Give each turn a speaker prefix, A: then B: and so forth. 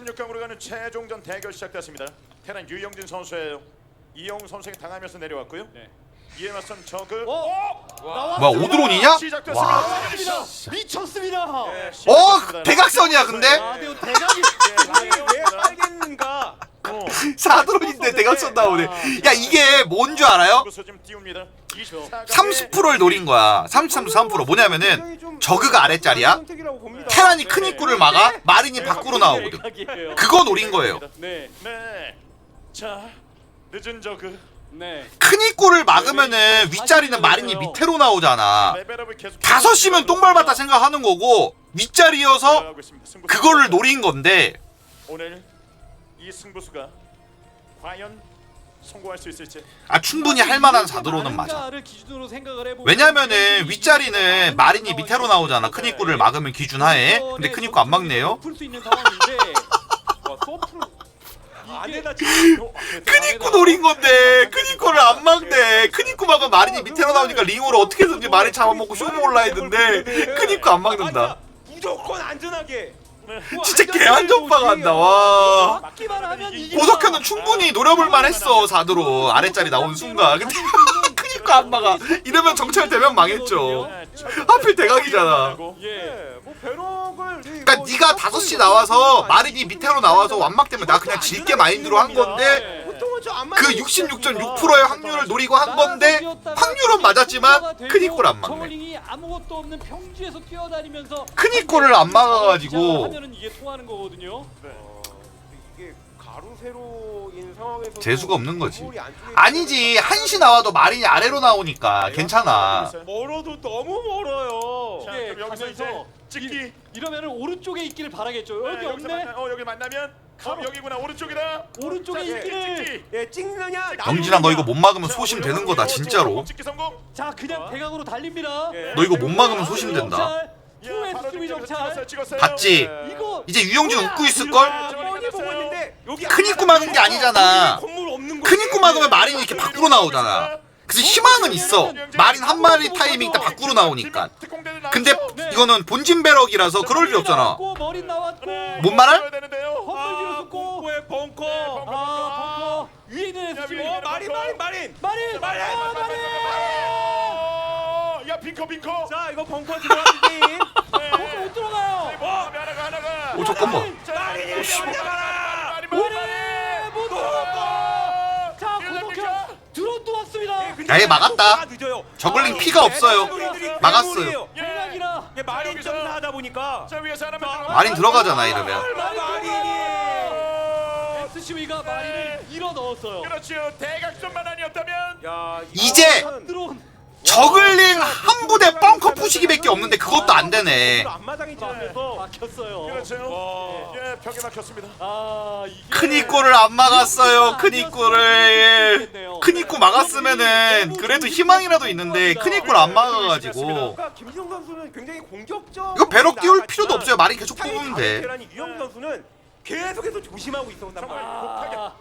A: 16강으로 가는 최종전 대결 시작됐습니다. 테란 유영진 선수예요. 이영 선수에게 당하면서 내려왔고요.
B: 네.
A: 이에 맞선 저그
B: 어? 나왔습니다.
C: 뭐야 오드론이냐?
A: 시작됐습니다.
C: 와.
B: 미쳤습니다. 미쳤습니다.
A: 예,
C: 어
A: 시작됐습니다.
C: 대각선이야 근데
B: 아, 네, 대각이
A: 예,
B: 왜 빨겠는가?
A: 어.
C: 사드론인데 대각선 나오네. 야 이게 뭔 줄 알아요?
A: 여기서 지금 띄웁니다. 24강에
C: 30%를 노린 거야. 33, 3% 뭐냐면은 저그가 아래짜리야. 테란이 큰 입구를 막아 마린이 밖으로 나오거든. 그거 노린 거예요.
B: 네,
A: 네. 자, 늦은 저그
B: 네.
C: 큰 입구를 막으면은 윗자리는 마린이 밑으로 나오잖아.
A: 레벨업을 계속
C: 다섯 시면 똥 밟았다 생각하는 거고 윗자리여서
A: 올라가고 있습니다. 승부수.
C: 그거를 노린 건데
A: 오늘 이 승부수가 과연 성공할 수 있을지.
C: 아 충분히 할 만한 사드로는 맞아. 왜냐면은 윗자리는 마린이 밑으로 나오잖아. 큰 입구를 막으면 기준하에. 근데 큰 입구 안 막네요.
B: 안에다
C: 큰 입구 노린 건데 큰 입구를 안 막네. 큰 입구 막으면 마린이 밑으로 나오니까 링으로 어떻게든지 마린 잡아먹고 쇼부 올라 했는데 큰 입구 안 막는다.
D: 무조건 안전하게.
C: 진짜 개안전빵 한다. 와. 보석현은 충분히 노려볼 만 했어 사드로 아래자리 나온 순간 근데 큰 입구 안 막아 이러면 정찰 되면 망했죠 하필 대각이잖아. 그러니까 네가 5시 나와서 마린이 밑으로 나와서 완막되면 나 그냥 질게 마인드로 한 건데 그 66.6%의 확률을 노리고 한 건데 확률은 맞았지만 큰 입구를 안 막네
B: 아무것도 없는 평지에서 뛰어다니면서
C: 큰 입구를 안 막아가지고
B: 하면은 이게 통하는 거거든요.
D: 이게 가로 세로인 상황에서
C: 재수가 없는 거지 아니지 1시 나와도 마린이 아래로 나오니까 괜찮아
D: 멀어도 너무 멀어요.
A: 자, 그럼 여기서
B: 가면서
A: 찍기.
B: 이러면은 오른쪽에 있기를 바라겠죠. 여기
A: 네, 여기서
B: 없네.
A: 만나- 어 여기 만나면 어,
B: 가로.
A: 여기구나 오른쪽이다.
B: 오른쪽에
A: 자,
B: 있기를.
A: 찍기.
D: 예, 찍느냐.
C: 영진아 너 이거 못 막으면
A: 자,
C: 소심 되는 거다
A: 여기
C: 진짜로
A: 찍기 성공.
B: 자, 그냥 대각으로 달립니다.
D: 예.
C: 너 이거 못 막으면 소심 된다
A: 예,
B: 투에스
A: 바로
B: 수비
A: 찍었어요,
B: 정찰.
A: 찍었어요.
C: 봤지?
A: 예.
B: 이거
C: 이제 유영진 웃고 있을걸?
B: 아,
D: 뻔히 보고 있는데 여기
C: 큰 입구 막은 게 아니잖아.
D: 건물 없는
C: 큰 입구 막으면 마린이 이렇게 밖으로 나오잖아. 그래서 희망은 있어. 마린 한 마리 타이밍 딱 밖으로 나오니까. 근데 이거는 본진 배럭이라서 그럴 일 없잖아.
B: 나왔고, 머리 나왔고.
C: 뭔 말할?
A: 되는데요.
B: 건물 뒤로
D: 아,
B: 쏟고.
D: 벙커에 벙커.
B: 아, 벙커. 위에 있는
A: 야,
B: SCB.
A: 위에
D: 어, 마린 마린 마린.
B: 마린!
A: 마린!
B: 아, 마린!
A: 어, 야 빈커 빈커.
D: 자, 이거 벙커 들어가지.
B: 벙커 못 들어가요.
A: 어, 하나가 하나가.
C: 오 잠깐만.
A: 자,
D: 마린이
A: 마린,
D: 잡아라.
A: 마린,
B: 마린!
A: 마린.
B: 못. 자. 드론도 왔습니다.
C: 야, 얘 막았다.
D: 늦어요.
C: 저글링 피가 없어요. 막았어요.
A: 예.
D: 예, 마린
A: 여기서.
D: 점사 하다 보니까
A: 자 위에서 하나만 들어가.
C: 마린 들어가잖아 이러면.
D: 설마 마린이.
A: 어,
B: SCV가 마린을 밀어 넣었어요.
A: 그렇죠. 대각선만 아니었다면.
D: 야,
C: 이제
B: 드론.
C: 저글링 한 부대 벙커 부시기밖에 없는데 그것도 안 되네.
D: 앞마당이 지나면서
B: 막혔어요.
A: 그렇죠.
D: 와.
A: 예, 벽에 막혔습니다.
B: 아, 이게
C: 큰 입구를 안 막았어요. 큰 입구를. 큰 입구 막았으면은 그래도 희망이라도 있는데 큰 입구를 안 막아가지고.
D: 그러니까 김지성 선수는 굉장히 공격적.
C: 이거 배럭 띄울 필요도 없어요. 마린 계속 뽑으면 돼.
D: 테란이 유영 선수는 계속해서 조심하고 있어. 나
A: 정말
D: 말.
A: 독하게.
B: 아.